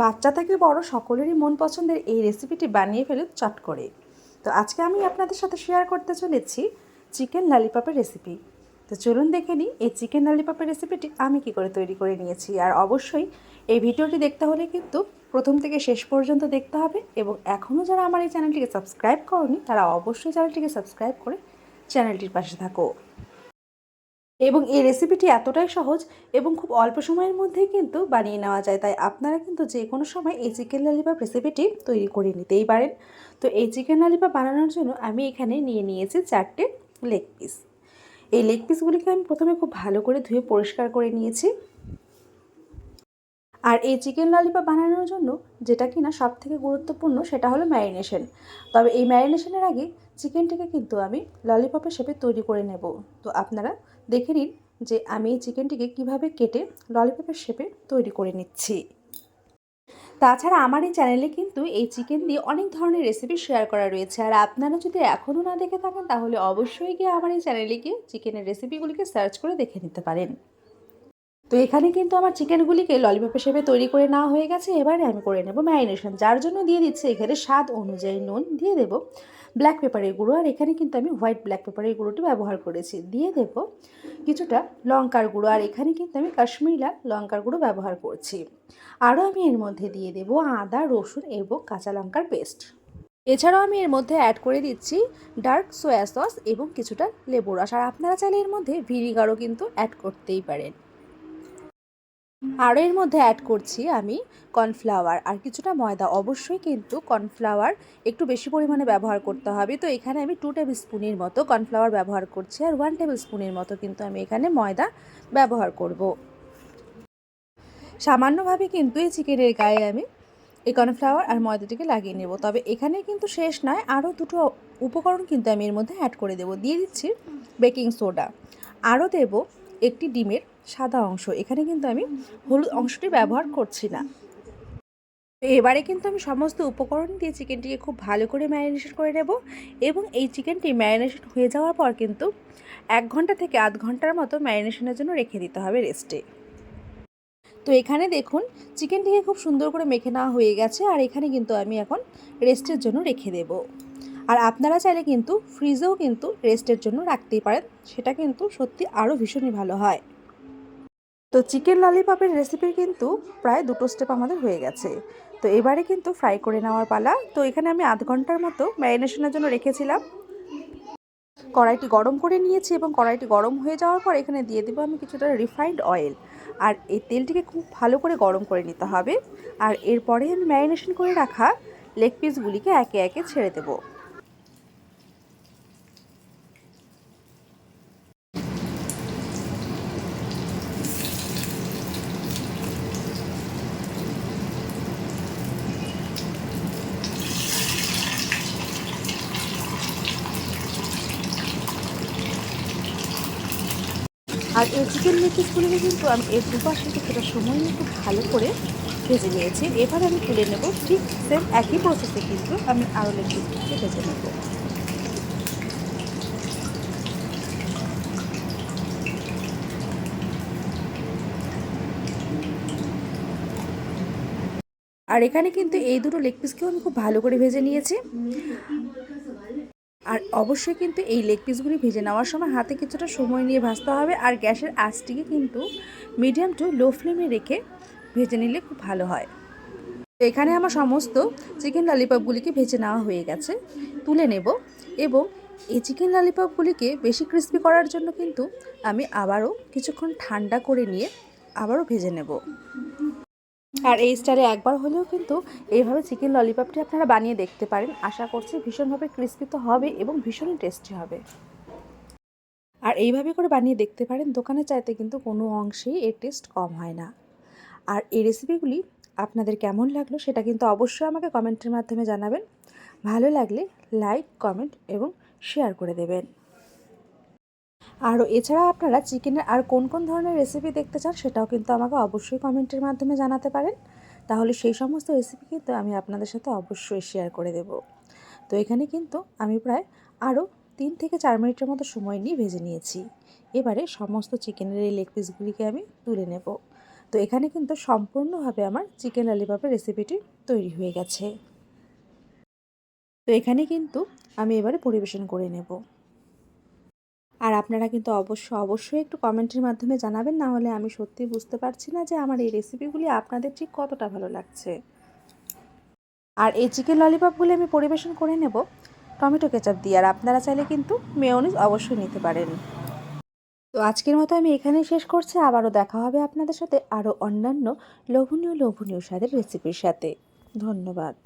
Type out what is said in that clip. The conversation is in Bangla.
বাচ্চা থেকে বড় সকলেরই মন পছন্দের এই রেসিপিটি বানিয়ে ফেলুন চট করে। তো আজকে আমি আপনাদের সাথে শেয়ার করতে চলেছি চিকেন লালিপপের রেসিপি তো চলুন দেখে নিই, এই চিকেন লালিপপের রেসিপিটি আমি কি করে তৈরি করে নিয়েছি। আর অবশ্যই এই ভিডিওটি দেখতে হলে কিন্তু প্রথম থেকে শেষ পর্যন্ত দেখতে হবে এবং এখনও যারা আমার এই চ্যানেলটিকে সাবস্ক্রাইব করনি, তারা অবশ্যই চ্যানেলটিকে সাবস্ক্রাইব করে চ্যানেলটির পাশে থাকো। এবং এই রেসিপিটি এতটাই সহজ এবং খুব অল্প সময়ের মধ্যেই কিন্তু বানিয়ে নেওয়া যায়। তাই আপনারা কিন্তু যে কোনো সময় এই চিকেন লালিপাপ রেসিপিটি তৈরি করে নিতেই পারেন। তো এই চিকেন লালিপাপ বানানোর জন্য আমি এখানে নিয়ে নিয়েছি চারটে লেগ পিস এই লেগ পিসগুলিকে আমি প্রথমে খুব ভালো করে ধুয়ে পরিষ্কার করে নিয়েছি। আর এই চিকেন ললিপপ বানানোর জন্য যেটা কিনা সব থেকে গুরুত্বপূর্ণ সেটা হলো ম্যারিনেশন। তবে এই ম্যারিনেশনের আগে চিকেনটিকে কিন্তু আমি ললিপপের শেপে তৈরি করে নেব। তো আপনারা দেখে নিন যে আমি এই চিকেনটিকে কীভাবে কেটে ললিপপের শেপে তৈরি করে নিচ্ছি। তাছাড়া আমার এই চ্যানেলে কিন্তু এই চিকেন দিয়ে অনেক ধরনের রেসিপি শেয়ার করা রয়েছে। আর আপনারা যদি এখনও না দেখে থাকেন, তাহলে অবশ্যই গিয়ে আমার এই চ্যানেলে গিয়ে চিকেনের রেসিপিগুলিকে সার্চ করে দেখে নিতে পারেন। তো এখানে কিন্তু আমার চিকেনগুলিকে ললিপপ হিসেবে তৈরি করে নেওয়া হয়ে গেছে। এবারে আমি করে নেব ম্যারিনেশন যার জন্য দিয়ে দিচ্ছি এখানে স্বাদ অনুযায়ী নুন। দিয়ে দেব ব্ল্যাক পেপারের গুঁড়ো। আর এখানে কিন্তু আমি হোয়াইট ব্ল্যাক পেপারের গুঁড়োটি ব্যবহার করেছি। দিয়ে দেব কিছুটা লঙ্কার গুঁড়ো। আর এখানে কিন্তু আমি কাশ্মীরি লঙ্কার গুঁড়ো ব্যবহার করছি। আরও আমি এর মধ্যে দিয়ে দেব আদা, রসুন এবং কাঁচা লঙ্কার পেস্ট এছাড়াও আমি এর মধ্যে অ্যাড করে দিচ্ছি ডার্ক সোয়া সস এবং কিছুটা লেবু রস। আর আপনারা চাইলে এর মধ্যে ভিনিগারও কিন্তু অ্যাড করতেই পারেন। আর এর মধ্যে অ্যাড করছি আমি কর্নফ্লাওয়ার আর কিছুটা ময়দা। অবশ্যই কিন্তু কর্নফ্লাওয়ার একটু বেশি পরিমাণে ব্যবহার করতে হবে। তো এখানে আমি টু টেবিল স্পুনের মতো কর্নফ্লাওয়ার ব্যবহার করছি, আর ওয়ান টেবিল স্পুনের মতো কিন্তু আমি এখানে ময়দা ব্যবহার করব। সামান্যভাবে কিন্তু এই চিকেনের গায়ে আমি এই কর্নফ্লাওয়ার আর ময়দাটিকে লাগিয়ে নেব। তবে এখানে কিন্তু শেষ নয়, আরও দুটো উপকরণ কিন্তু আমি এর মধ্যে অ্যাড করে দেব। দিয়ে দিচ্ছি বেকিং সোডা আরও দেব একটি ডিমের সাদা অংশ। এখানে কিন্তু আমি হলুদ অংশটি ব্যবহার করছি না। এবারে কিন্তু আমি সমস্ত উপকরণ দিয়ে চিকেনটিকে খুব ভালো করে ম্যারিনেশন করে নেব এবং এই চিকেনটি ম্যারিনেশন হয়ে যাওয়ার পর কিন্তু এক ঘণ্টা থেকে আধ ঘণ্টার মতো ম্যারিনেশনের জন্য রেখে দিতে হবে রেস্টে। তো এখানে দেখুন, চিকেনটিকে খুব সুন্দর করে মেখে নেওয়া হয়ে গেছে আর এখানে কিন্তু আমি এখন রেস্টের জন্য রেখে দেব। আর আপনারা চাইলে কিন্তু ফ্রিজেও কিন্তু রেস্টের জন্য রাখতেই পারেন, সেটা কিন্তু সত্যি আরও ভীষণই ভালো হয়। তো চিকেন ললিপপের রেসিপির কিন্তু প্রায় দুটো স্টেপ আমাদের হয়ে গেছে। তো এবারে কিন্তু ফ্রাই করে নেওয়ার পালা। তো এখানে আমি আধ ঘণ্টার মতো ম্যারিনেশনের জন্য রেখেছিলাম। কড়াইটি গরম করে নিয়েছি এবং কড়াইটি গরম হয়ে যাওয়ার পর এখানে দিয়ে দেবো আমি কিছুটা রিফাইন্ড অয়েল আর এই তেলটিকে খুব ভালো করে গরম করে নিতে হবে। আর এরপরে আমি ম্যারিনেশন করে রাখা লেগ পিসগুলিকে একে একে ছেড়ে দেবো। আর এই চিকেন লেগ পিসগুলিকে কিন্তু আমি এর দুপাশে কিছুটা সময় নিয়ে খুব ভালো করে ভেজে নিয়েছি। এবার আমি তুলে নেব ঠিক সেম একই প্রসেসে কিন্তু আমি আরও লেগ পিসগুলিকে ভেজে নেব। আর এখানে কিন্তু এই দুটো লেগ পিসকেও আমি খুব ভালো করে ভেজে নিয়েছি। আর অবশ্যই কিন্তু এই লেগ পিসগুলি ভেজে নেওয়ার সময় হাতে কিছুটা সময় নিয়ে ভাজতে হবে আর গ্যাসের আঁচটিকে কিন্তু মিডিয়াম টু লো ফ্লেমে রেখে ভেজে নিলে খুব ভালো হয়। তো এখানে আমার সমস্ত চিকেন ললিপপগুলিকে ভেজে নেওয়া হয়ে গেছে, তুলে নেব এবং এই চিকেন ললিপপগুলিকে বেশি ক্রিস্পি করার জন্য কিন্তু আমি আবারও কিছুক্ষণ ঠান্ডা করে নিয়ে আবারও ভেজে নেব। আর এই স্টাইলে একবার হলেও কিন্তু এইভাবে চিকেন ললিপপটি আপনারা বানিয়ে দেখতে পারেন। আশা করছি ভীষণভাবে ক্রিস্পি তো হবে এবং ভীষণই টেস্টি হবে। আর এইভাবে করে বানিয়ে দেখতে পারেন দোকানে চাইতে কিন্তু কোনো অংশেই এর টেস্ট কম হয় না। আর এই রেসিপিগুলি আপনাদের কেমন লাগল সেটা কিন্তু অবশ্যই আমাকে কমেন্টের মাধ্যমে জানাবেন। ভালো লাগলে লাইক কমেন্ট এবং শেয়ার করে দেবেন। আরও এছাড়া আপনারা চিকেনের আর কোন কোন ধরনের রেসিপি দেখতে চান সেটাও কিন্তু আমাকে অবশ্যই কমেন্টের মাধ্যমে জানাতে পারেন। তাহলে সেই সমস্ত রেসিপি কিন্তু আমি আপনাদের সাথে অবশ্যই শেয়ার করে দেব। তো এখানে কিন্তু আমি প্রায় আরও তিন থেকে চার মিনিটের মতো সময় নিয়ে ভেজে নিয়েছি। এবারে সমস্ত চিকেনের এই লেগ পিসগুলিকে আমি তুলে নেব। তো এখানে কিন্তু সম্পূর্ণভাবে আমার চিকেন ললিপপের রেসিপিটি তৈরি হয়ে গেছে। তো এখানে কিন্তু আমি এবারে পরিবেশন করে নেব। আর আপনারা কিন্তু অবশ্য, অবশ্যই একটু কমেন্টের মাধ্যমে জানাবেন, না হলে আমি সত্যি বুঝতে পারছি না যে আমার এই রেসিপিগুলি আপনাদের ঠিক কতটা ভালো লাগছে। আর এই চিকেন ললিপপগুলি আমি পরিবেশন করে নেব টমেটো কেচাপ দিয়ে, আর আপনারা চাইলে কিন্তু মেয়নিজ অবশ্যই নিতে পারেন। তো আজকের মতো আমি এখানেই শেষ করছি, আবারও দেখা হবে আপনাদের সাথে আরও অন্যান্য লোভনীয় লোভনীয় স্বাদের রেসিপির সাথে। ধন্যবাদ।